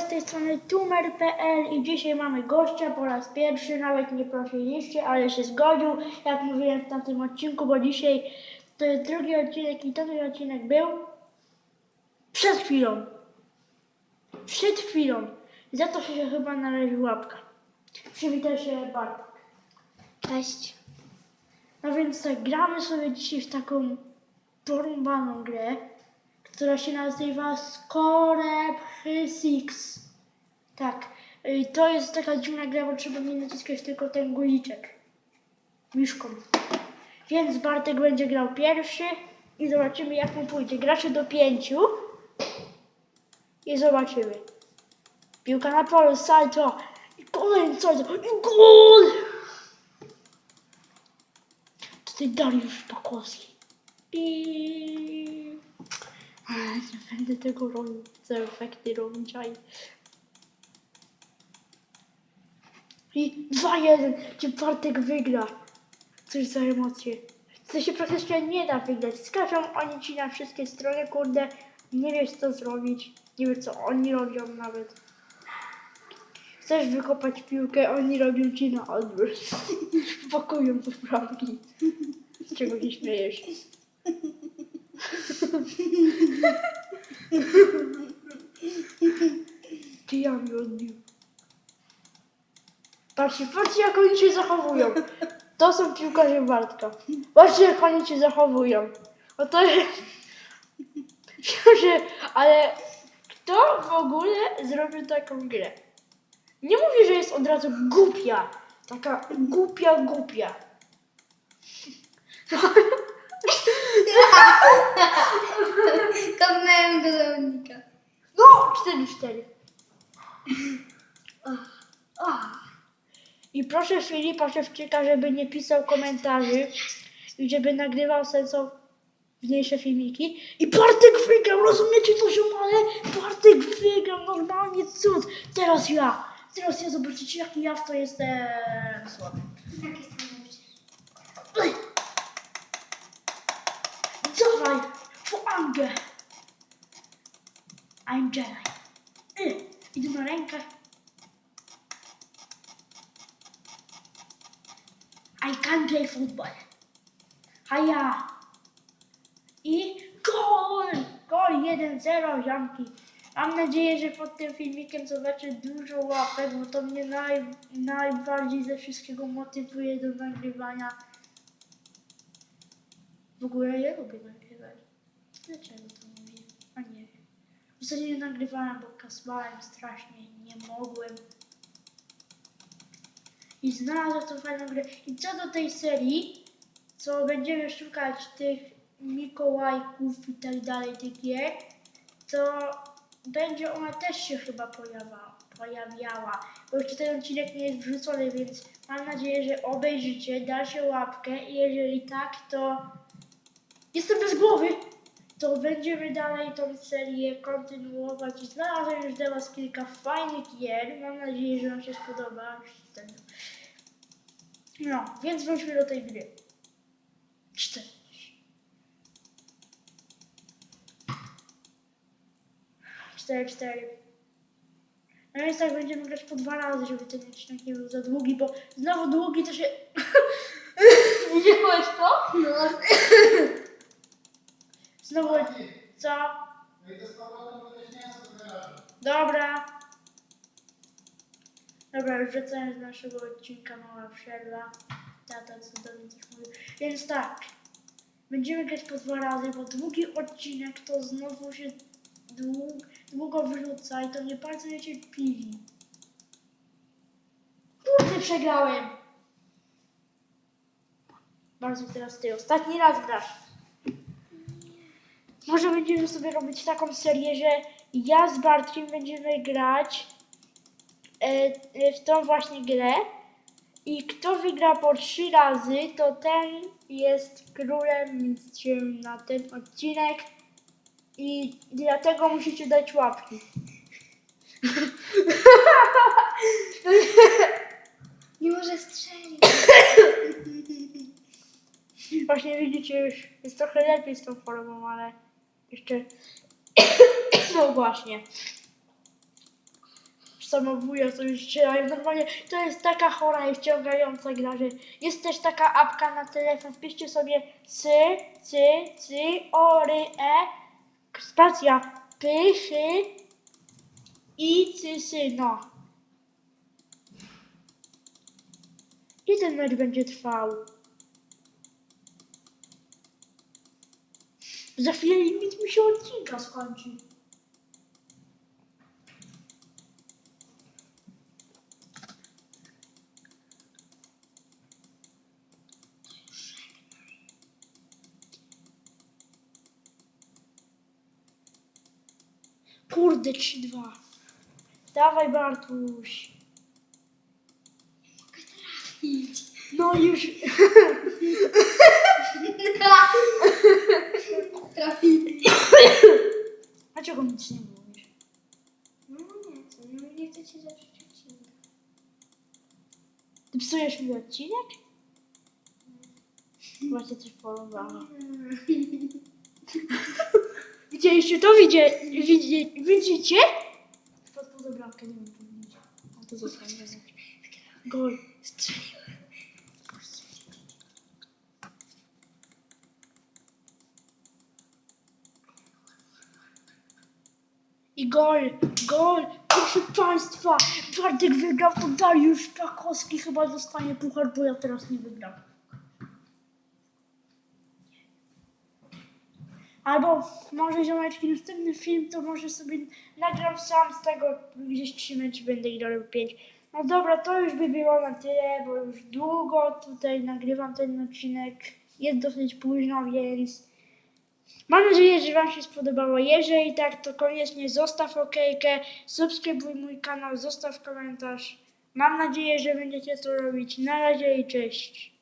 z tej strony Tumer.pl i dzisiaj mamy gościa po raz pierwszy, nawet nie prosiliście, ale się zgodził, jak mówiłem w tamtym odcinku, bo dzisiaj to jest drugi odcinek i ten odcinek był przed chwilą. Przed chwilą. Za to się chyba należy łapka. Przywitaj się Bartek. Cześć. No więc tak, gramy sobie dzisiaj w taką porąbaną grę, która się nazywa Score Physics. Tak, y, to jest taka dziwna gra, bo trzeba nie naciskać tylko ten guziczek. Miszką. Więc Bartek będzie grał pierwszy i zobaczymy jak mu pójdzie. Gracie do pięciu i zobaczymy. Piłka na polu, salto i kolejny salto i gol! Tutaj Dariusz Pakowski. I... Nie będę tego robił. Te efekty robić. I 2-1. Czy Bartek wygra? Cóż za emocje. To się praktycznie nie da wygrać. Skaczą oni ci na wszystkie strony, kurde. Nie wiesz co zrobić. Nie wiesz co oni robią nawet. Chcesz wykopać piłkę, oni robią ci na odwrót. Pakują do bramki. Z czego się śmiejesz? Ty ja mi odbił. Patrzcie, patrzcie jak oni się zachowują. To są piłkarze Bartka. Patrzcie jak oni się zachowują. No to jest... Ale kto w ogóle zrobił taką grę? Nie mówię, że jest od razu głupia. Taka głupia, głupia. Kopnąłem do zawodnika. No, 4-4. I proszę Filipa Szewczyka, żeby nie pisał komentarzy i żeby nagrywał sensowniejsze filmiki. I Bartek wygrał, rozumiecie to się ale Bartek wygrał, normalnie cud. Teraz ja, teraz ja, zobaczycie jaki ja w to jestem słaby. Tak jestem dobrze. Dawaj, fangę. I'm Jedi. Ej, Idę na rękę. I can play football. Haja. I gol! Gol 1-0, ziomki. Mam nadzieję, że pod tym filmikiem zobaczę dużo łapek, bo to mnie naj, najbardziej ze wszystkiego motywuje do nagrywania. W ogóle ja lubię nagrywać. Dlaczego to mówię? A nie wiem. W zasadzie nie nagrywałem, bo kasowałem strasznie, nie mogłem. I znalazłem tą fajną grę. I co do tej serii, co będziemy szukać tych Mikołajków i tak dalej, tych gier, to będzie ona też się chyba pojawiała, pojawiała. Bo jeszcze ten odcinek nie jest wrzucony, więc mam nadzieję, że obejrzycie, dacie łapkę i jeżeli tak, to jestem bez głowy. To będziemy dalej tą serię kontynuować. Znalazłem już dla Was kilka fajnych gier. Mam nadzieję, że Wam się spodoba. No, więc wróćmy do tej gry. Cztery. Cztery, cztery. No więc tak będziemy grać po dwa razy, żeby ten odcinek nie był za długi, bo znowu długi to się... Widziałeś to? No. Znowu... Co? Dobra. Dobra, już wracając do naszego odcinka, mała przerwa. Tata cudownie coś mówił. Więc tak, będziemy grać po dwa razy, bo długi odcinek to znowu się dług, długo wyrzuca i to nie bardzo mnie cierpliwi. Kurde, przegrałem! Bardzo teraz ty, ostatni raz grasz. Może będziemy sobie robić taką serię, że ja z Bartkiem będziemy grać e, e, w tą właśnie grę i kto wygra po trzy razy, to ten jest królem, mistrzem na ten odcinek i dlatego musicie dać łapki. Nie może strzelić. Właśnie widzicie już, jest trochę lepiej z tą formą, ale jeszcze no właśnie. samobójia sobie strzelają. Normalnie to jest taka chora i wciągająca gra, że jest też taka apka na telefon. Wpiszcie sobie cy, cy, cy, o, ry, e, spacja, py, chy i cy, sy, no. I ten mecz będzie trwał. Za chwilę limit mi się odcinka skończy. Kurde, 3-2. Dawaj, Bartuś. Idź. No już. Trafi. Dlaczego nic nie mówisz? No nie, co? No nie chcę cię zepsuć odcinka. Ty psujesz mi odcinek? Właśnie coś podobało. Widzieliście to? Widzie, widzi, widzicie? Pod poza bramkę nie wiem, widzicie. A to zostanie. Gol. Strzeliłem. I gol, gol, proszę Państwa, Bartek wygrał, to Dariusz Czakowski chyba dostanie puchar, bo ja teraz nie wygram. Albo może ziomeczki, następny film to może sobie nagram sam z tego, gdzieś trzy mecze będę i robił pięć. No dobra, to już by było na tyle, bo już długo tutaj nagrywam ten odcinek. Jest dosyć późno, więc Mam nadzieję, że Wam się spodobało. Jeżeli tak, to koniecznie zostaw okejkę, subskrybuj mój kanał, zostaw komentarz. Mam nadzieję, że będziecie to robić. Na razie i cześć.